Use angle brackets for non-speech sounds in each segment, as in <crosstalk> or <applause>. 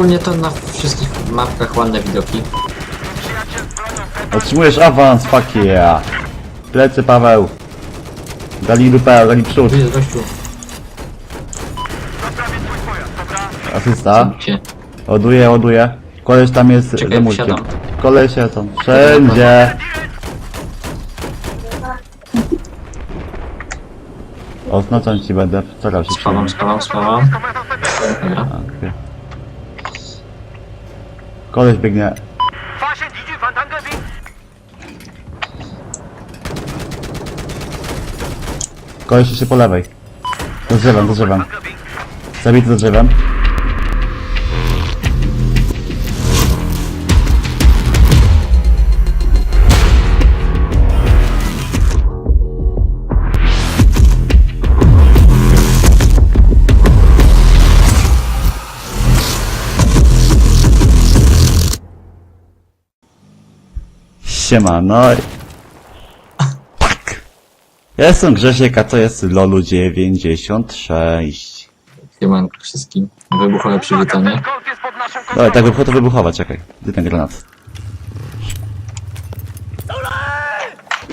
Ogólnie to na wszystkich mapkach ładne widoki. Otrzymujesz awans, fuck yeah. Plecy, Paweł. Dali dupę, dali przód. Tu jest gościu. Asysta. Gdzie? Ładuję, ładuję. Koleś tam jest Czekaj, za wsiadam. Kolesie są wszędzie. Oznaczam ci będę, starał się Spawam, spawam, spawam. Dobra. Okej. Koleś biegnie. Koleś jeszcze po lewej. Do drzewem. Zabity do. Siema, no i... Tak! Ja jestem Grzesiek, a to jest Lolu 96. Siemanko wszystkim. Wybuchowe przywitanie. Golf jest pod naszą kontrolą. Dobra, tak wybuch to wybuchowa, czekaj. Gdzie ten granat?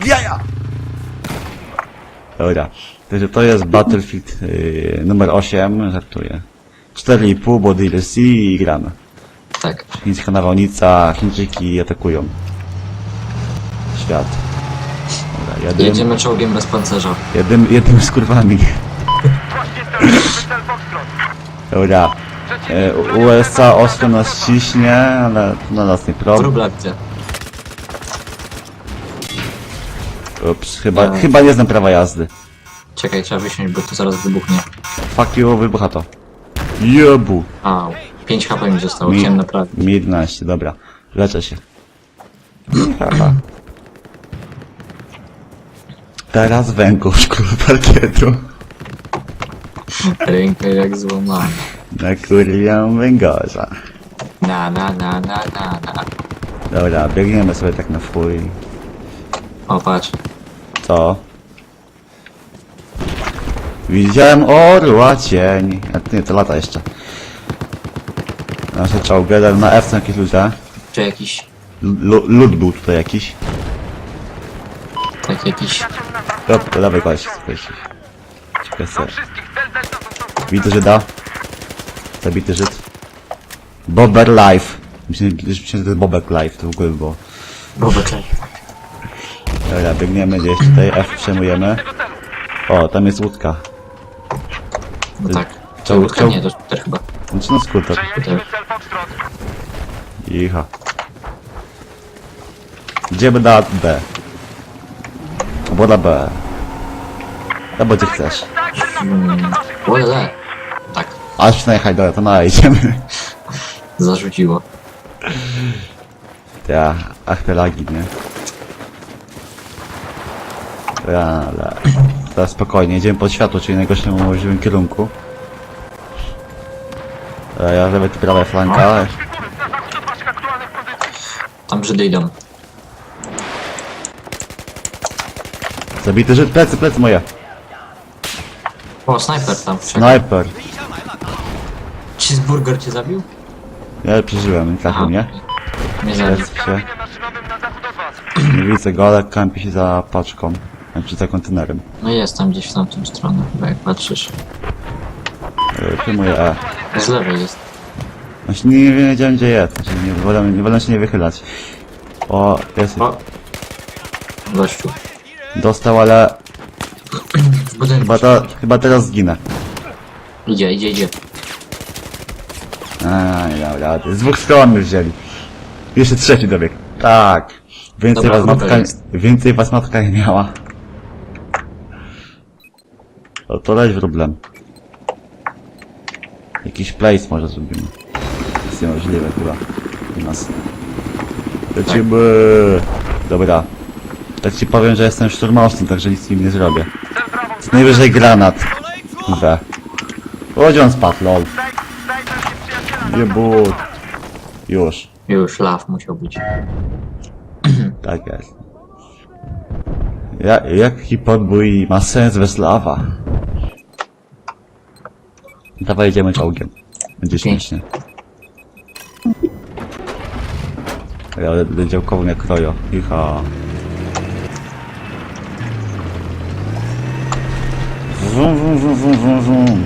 Jaja! Dobra. Także to jest Battlefield yy, numer 8, żartuję. 4,5, bo DLC i gramy. Tak. Chińska nawałnica, Chińczyki atakują. Świat. Dobra, jednym, Jedziemy czołgiem bez pancerza. jednym, jednym z kurwami. Właśnie straciliśmy cel Foxtrot. Dobra. E, USA ostro nas ciśnie, ale na nas nie problem. Wróbla widzę. Ups, chyba, Nie. chyba nie znam prawa jazdy. Czekaj, trzeba wysiąść, bo to zaraz wybuchnie. Fuck you, wybucha to. Jebu. Au. 5 HP mi zostało, Mi, chciałem naprawić. mi 11, dobra. Leczę się. <clears throat> Haha. Teraz węgorz, kurwa, parkietu. Rękę jak złamana. Na kurię węgorza. Na, na, na, na, na, na. Dobra, biegniemy sobie tak na fuj. O, patrz. Co? Widziałem orła cień. A nie, to lata jeszcze. Nasze czołgi, ale na F są jakieś ludzie. Czy jakiś, Lu- Lud był tutaj jakiś. tak jakiś... Hop, do lewej koleś. cel Delta został Bity Żyda. Zabity Żyd. Bobber Life. Myślę, że to jest Bobek Life, to w ogóle było. Bobaczek. Dobra, biegniemy gdzieś tutaj, F przejmujemy. O, tam jest łódka. No tak. Co, To łódka nie, to skuter chyba. Znaczy no skuter. Gdzie by dała B? Na B. Albo gdzie chcesz. Pozycji. Ole, tak. Aż najechaj, dobra, to na idziemy. Zarzuciło. Ja, ach te lagi, nie? Ale... Teraz spokojnie, idziemy pod światło, czyli najgorszym możliwym kierunku. E, Ja lewy, ty prawa flanka. Tam Żydy idą. Zabity Żyd, plecy, plecy moje. O, snajper tam wszedł. Sniper. Cheeseburger cię zabił? Ja przeżyłem, nie trafił mnie. Nie zabił. Jest się. Nie widzę go, ale kampi się za paczką. Znaczy za kontenerem. No jest tam gdzieś w tamtą stronę, chyba jak patrzysz. E, Filmuję E. Z lewej jest. Właśnie nie wiedziałem gdzie jest. Znaczy, nie, wolę, nie wolę się nie wychylać. O, jest. O! Gościu. Dostał, ale W budynku. chyba, to, chyba teraz zginę. Idzie, idzie, idzie. A, nie dam rady. Z dwóch stron już wzięli. Jeszcze trzeci dobieg. Tak. Więcej Dobra, was matka, jest. więcej was matka nie miała. O, to leć problem. Jakiś place może zrobimy. Jest niemożliwe chyba. U nas. Lecimy. Dobra. Tak ci powiem, że jestem szturmowcem, także nic im nie zrobię. Co najwyżej granat. We. Chodź on spadł, lol. Daj, daj też nieprzyjaciela. Nie but. Już. Już, law musiał być. <clears throat> Tak jest. Ja, jaki podbój ma sens bez lawa? Dawaj jedziemy czołgiem. Będzie śmiesznie. Ja będę działkową jak rojo. Icha. Wum, wum, wum, wum, wum, wum.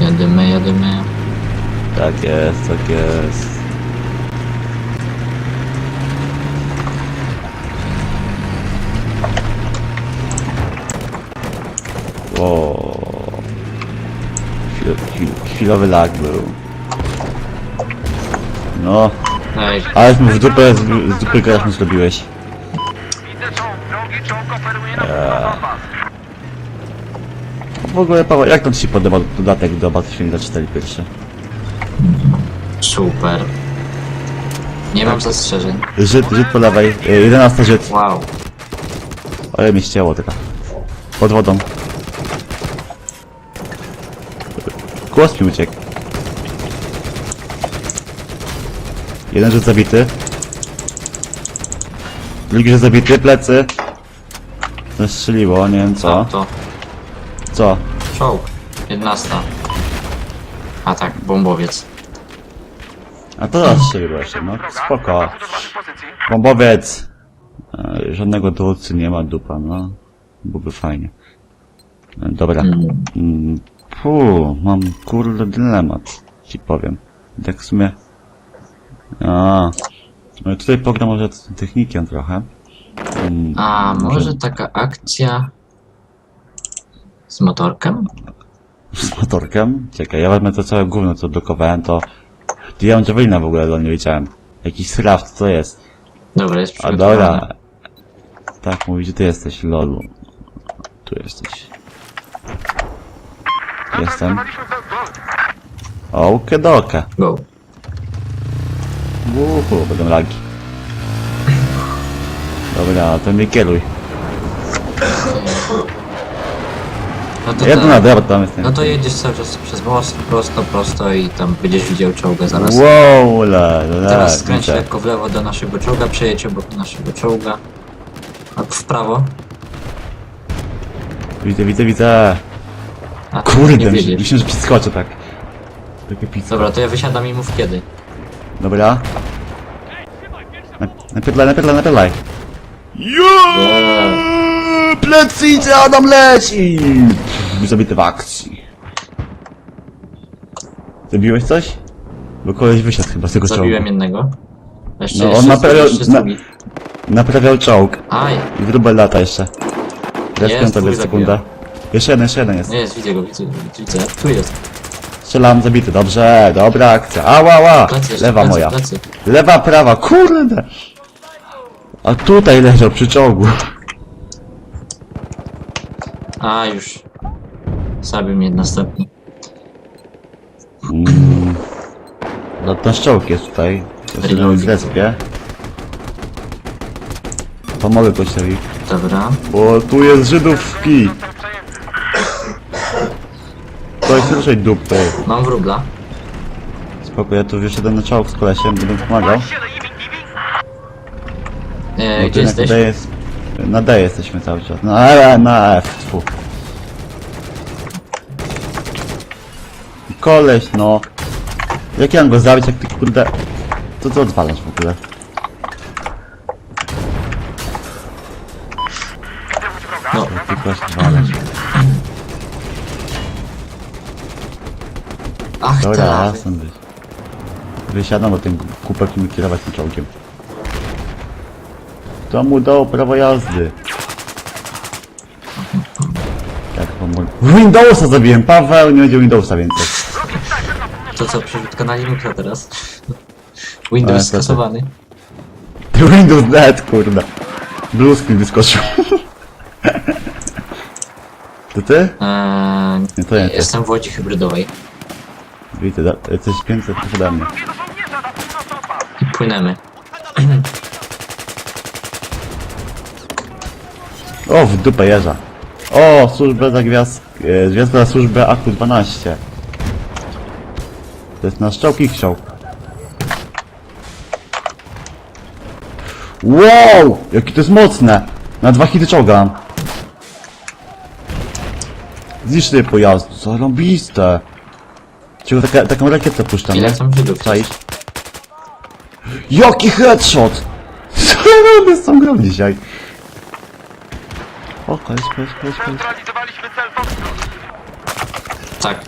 Jedymy, jedymy. Tak jest, tak jest. O. Chwil, chwil, chwilowy lag był. No, Ej, ale w dupę, z, z dupy grać mi zrobiłeś. Widzę czołg, drogi czołg operuje na eee. kompas. W ogóle Paweł, jak tam ci się podoba dodatek do Battlefield 4 pierwszy? super. Nie mam zastrzeżeń. Żyd, Żyd po lewej, e, 11 Żyd. Wow. Ale mi ścięło tylko. Pod wodą. Głos mi uciekł. Jeden Żyd zabity. Drugi Żyd zabity, plecy. Zestrzeliło, nie wiem co. To, Co? czołg. Jedenasta. A tak, bombowiec. A to zastrzeliło jeszcze, no spoko. Bombowiec! E, żadnego dowódcy nie ma, dupa, no. Byłoby fajnie. E, dobra. Mm. Mm, Pu, mam kurde dylemat, ci powiem. Tak w sumie... A, no i tutaj pogram może z technikiem trochę. A może taka akcja z motorkiem? Z motorkiem? Czekaj, ja wezmę to całe gówno, co blokowałem, to... Ty ja mam Javelina w ogóle, ale nie wiedziałem. Jakiś sraft, co jest? Dobra, jest A dobra. Tak, mówi, że ty jesteś, lolu. Tu jesteś. Jestem. Gold. Okedoke. Go. Uhu, będą lagi. Dobra, to mnie kieruj. No to, tak. na tam jestem. no to jedziesz cały czas przez most, prosto, prosto i tam będziesz widział czołga zaraz. Wow, la, la, Teraz skręć widzę. lekko w lewo do naszego czołga, przejedź obok naszego czołga. A w prawo. Widzę, widzę, widzę. A ty Kurde, myślę, wiedziesz. myślę, że przeskoczę tak. Takie pizza. Dobra, to ja wysiadam i mów kiedy. Dobra. Na- Napierdlaj, napierdlaj, napierdlaj. Eee, Plecy idzie, Adam leci! Zabity w akcji. Zabiłeś coś? Bo koleś wysiadł chyba z tego Zabiłem czołgu. jednego. Jeszcze, No, on jeszcze, naprawiał- jeszcze jest na- drugi. Naprawiał czołg. Aj, I wróbel lata jeszcze. Respią Jest, tobie twój sekundę. Jeszcze jeden, jeszcze jeden jest. nie jest, widzę go, widzę, widzę. Tu jest. Strzelam, zabity. Dobrze, dobra akcja. Ała, ała! Plecy jeszcze, Lewa plecy, moja. plecy. Lewa, prawa, kurde! A tutaj leżał przy czołgu. A, już. Zabił mnie następny. Mm. No ten czołg jest tutaj. Się Reloading. zrespię. Pomogę kościowi. Dobra. Bo tu jest Żydówki. To jest ruszaj dupy. Mam wróbla. Spoko, ja tu wyszedłem na czołg z kolesiem, będę pomagał. E, tu gdzie na jesteś? D jest... Na D jesteśmy cały czas. Na E, na F, tfu. Koleś, no. Jak ja mam go zabić, jak ty kurde... To co odwalasz w ogóle? No. Ty odwalasz. Ach, Dobra, tak. jasno być. Wysiadam, bo ten kupek mi kierować tym czołgiem. To mu dał prawo jazdy. Jak pomogę. Windowsa zabiłem, Paweł, nie będzie Windowsa więcej. To co, przerzutka na Linuxa teraz? Windows to- skasowany. Ty Windows Net, kurde. Blue screen wyskoczył. To ty? Eee, Nie, to nie ty. jestem w łodzi hybrydowej Widzę, da- jesteś 500 przede mnie. Płynemy. <clears throat> O, w dupę jeża. O, służbę za gwiazd... e, Gwiazda za służbę AQ-12. To jest nasz czołg ich czołg. Wow! Jakie to jest mocne! Na dwa hity czołga mam. Zniszczy pojazdu, zarąbiste! Czego taka, taką rakietę puszczam, Ile nie? tam Żydów Czaisz? Jaki headshot! Co z tą grą dzisiaj? O, koleś, koleś, koleś, koleś. Neutralizowaliśmy cel Foxtrot. Tak.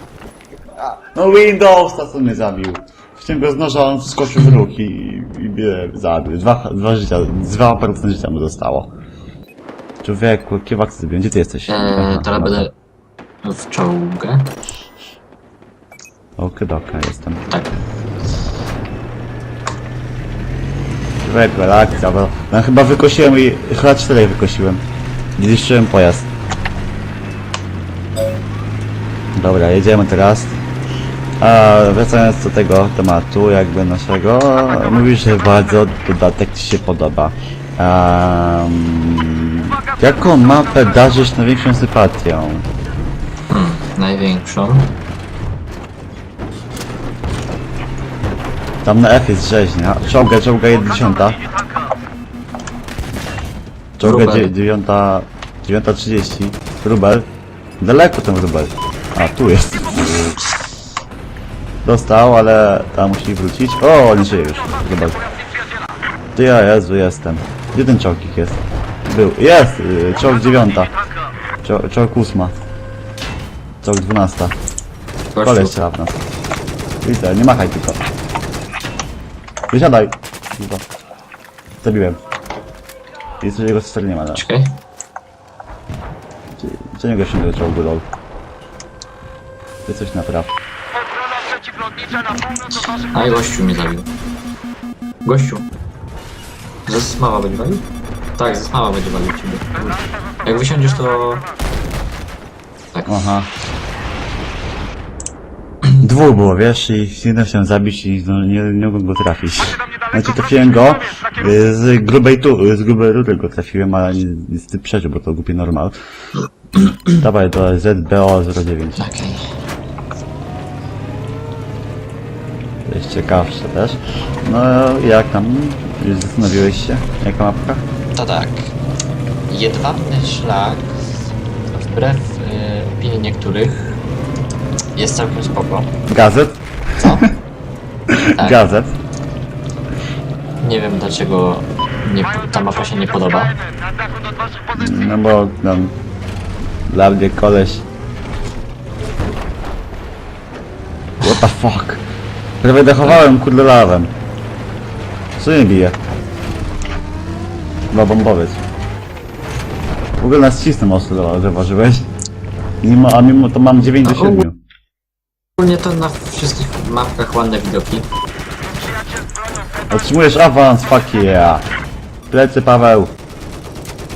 No Windowsa co mnie zabił. Chciałem go z noża, on wskoczył w róg i, i mnie zabił. Dwa, dwa życia, dwa procent życia mu zostało. Człowieku, kiewak sobie, gdzie ty jesteś? Eee, Aha, teraz dobra. będę w czołgę. Okidoka, jestem. Tak. Człowieku, reakcja, bo no, chyba wykosiłem i chyba cztery wykosiłem. Nie zniszczyłem pojazd. Dobra, jedziemy teraz. A wracając do tego tematu, jakby naszego, mówisz, że bardzo dodatek Ci się podoba. Um, jaką mapę darzysz największą sympatią? Hmm, największą. Tam na F jest rzeźnia. Czołga, czołga 1.10. Czołga Rubel. 9, 9.30. Rubel. Daleko ten rubel. A, tu jest. Dostał, ale tam musi wrócić. O, nie żyje już. Rubel. Ty ja, Jezu, jestem. Gdzie ten czołgik jest? Był. Jest! y, Czołg 9. Czo- Czołg 8. Czołg 12. Koleś Gościu. strzela w nas. Widzę, nie machaj tylko. Wysiadaj! Kurwa. Zabiłem. Jest jego sester nie ma, no. Czekaj. Co niego się do czołgu, lol. Ty coś napraw. Aj, gościu mnie zabił. Gościu. Ze smawa będzie walił? Tak, ze smawa będzie walił ciebie. Jak wysiądziesz to... Tak. Aha. Dwóch było, wiesz, i jeden chciałem zabić i no, nie, nie mogłem go trafić. Znaczy trafiłem go, y, z grubej tu, z grubej rury go trafiłem, ale nie- niestety przeżył, bo to głupie normal. Dawaj do ZBO09. Okej. To jest ciekawsze też. No jak tam? Już zastanowiłeś się? Jaka mapka? To tak. Jedwabny szlak, wbrew y, opinii niektórych, jest całkiem spoko. Gazet? Co? <laughs> Tak. Gazet. Nie wiem dlaczego nie, ta mapa się nie podoba. No bo tam dla mnie koleś. What the fuck? Prawie dechowałem kurde lawem. Co nie bije? Chyba bombowiec. W ogóle nas cisnął mocno, zauważyłeś? Mimo, a mimo to mam 9 do 7. Ogólnie to na wszystkich mapkach ładne widoki. Otrzymujesz awans, fuck yeah. Plecy Paweł.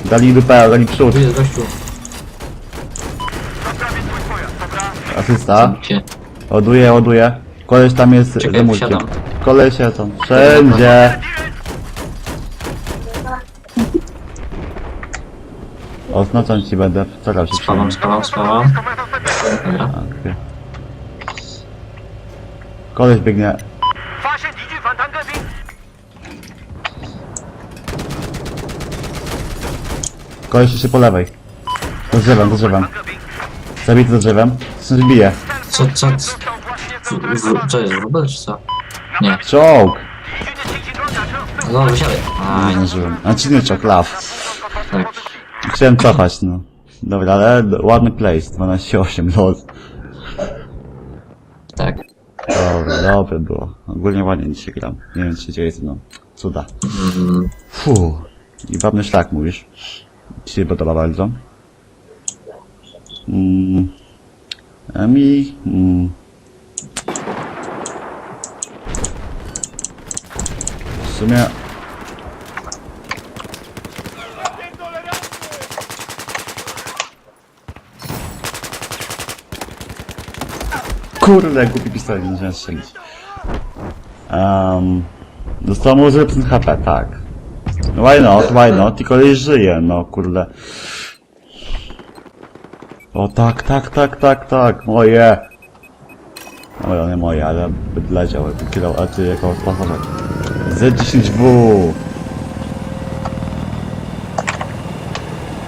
Dali dupę, dali przód. Tu jest gościu. Asysta. Gdzie? Ładuję, ładuję. Koleś tam jest Czekaj, za mulkiem. wsiadam. Kolesie są wszędzie. Oznaczam ci będę, starał się Spawam, spawam, spawam. Dobra. Okay. Koleś biegnie. Didi. Koleś jeszcze po lewej. Do drzewem, do drzewem. Zabity do drzewem. Coś bije. Co, co, co, w, co jest, wróbel czy co? Nie. Czołg! No, wysiadaj. Nie Aj, zdążyłem. Znaczy nie czołg, law. tak. Chciałem cofać, no. Dobra, ale d- ładny place. 12-8, lol. Tak. Dobra, dobre było. Ogólnie ładnie dzisiaj gram. Nie wiem, czy się dzieje, no. Cuda. Mm, Fu. I wabny szlak mówisz. Ci się podoba bardzo. Mm. A mi... Mm. W sumie... Kurde, głupi pistolet, nie chciałem strzelić. Um, dostał mu 0% HP, tak. Why not, why not? I koleś żyje, no kurde. O tak, tak, tak, tak, tak, moje. Dobra, nie moje, ale leciał, kierał, a ty jako pasażer. Z10W.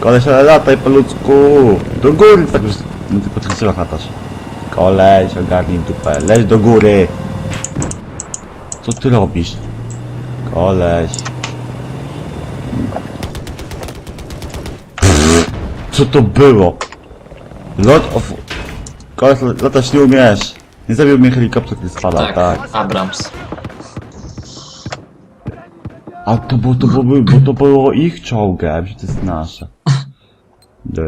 Koleś, ale lataj po ludzku. Do góry, tak już, no ty po tych. Koleś, ogarnij dupę. Leć do góry. Co ty robisz? Koleś. Co to było? Lot of... Koleś, latać nie umiesz. Nie zabił mnie helikopter, który spada, Tak, tak. Abrams. A to było, to było, bo to było ich czołgiem, że to jest nasze.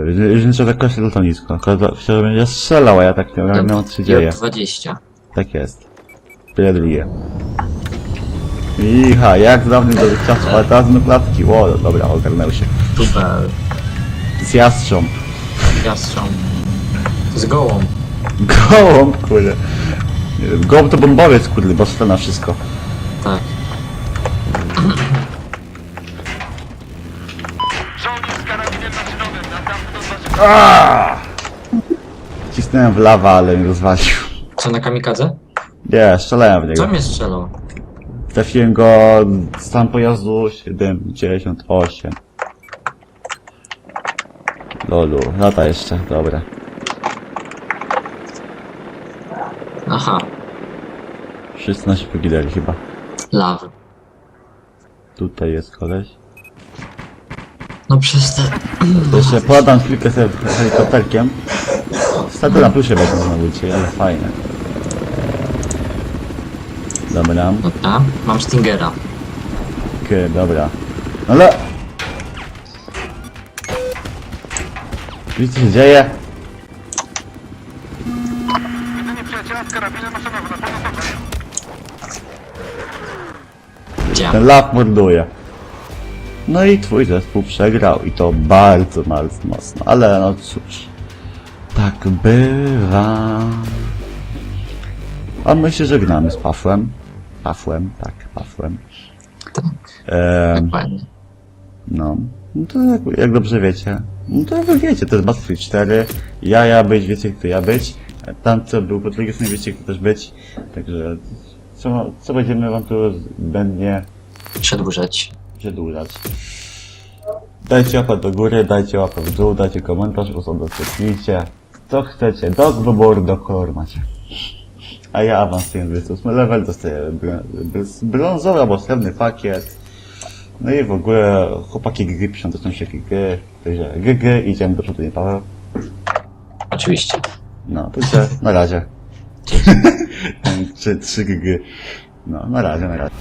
Jeżeli trzeba tak lotnisko, chciałbym będzie strzelał, a ja tak nie ogarniam co się dzieje. J20. Tak jest. Tyle drugie. Iha, jak z dawnych dotychczas, ale teraz no klatki. Ło, dobra, ogarnął się. Super. Z jastrząb. Jastrząb. Z gołą. Gołąb, kurde. Gołąb to bombowiec, kurde, bo na wszystko. Tak. Żołnierz z karabinem maszynowym, następny do waszych... Cisnąłem w lawę, ale mnie rozwalił. Co na kamikadze? Nie, strzelałem w Co niego. mnie strzelał? Trafiłem go z tam pojazdu 78. Lolu, lata jeszcze, dobra. Aha. Wszyscy nasi poginęli chyba. Lawy. Tutaj jest koleś. No przez te... Jeszcze podam chwilkę sobie helikopterkiem. Staty na plusie będą znowu dzisiaj, ale fajne. Dobra, Dobra. Mam Stingera. okej, dobra. No Ale... Co się dzieje? Do Gdzie? Ten law morduje. No i twój zespół przegrał i to bardzo, bardzo mocno. Ale no cóż. Tak bywa. A my się żegnamy z Pafłem. Pafłem, tak, Pafłem. Tak. Ehm, Dokładnie. no. No to jak, jak dobrze wiecie. No to wy wiecie, to jest Battlefield 4. Ja, ja być, wiecie kto ja być. Tam co był po drugiej stronie, wiecie kto też być. Także co, co będziemy wam tu zbędnie Przedłużać. przedłużać. Dajcie łapę do góry, dajcie łapę w dół, dajcie komentarz, udostępnijcie. Co chcecie, do wyboru, do koloru macie. A ja awansuję 28 level, dostaję br- br- brązowy albo srebrny pakiet. No i w ogóle chłopaki gry piszą do się gry, także gry, idziemy do przodu, nie Paweł? Oczywiście. No, to się, na razie. <laughs> Trzy, trzy gry. No, na razie, na razie.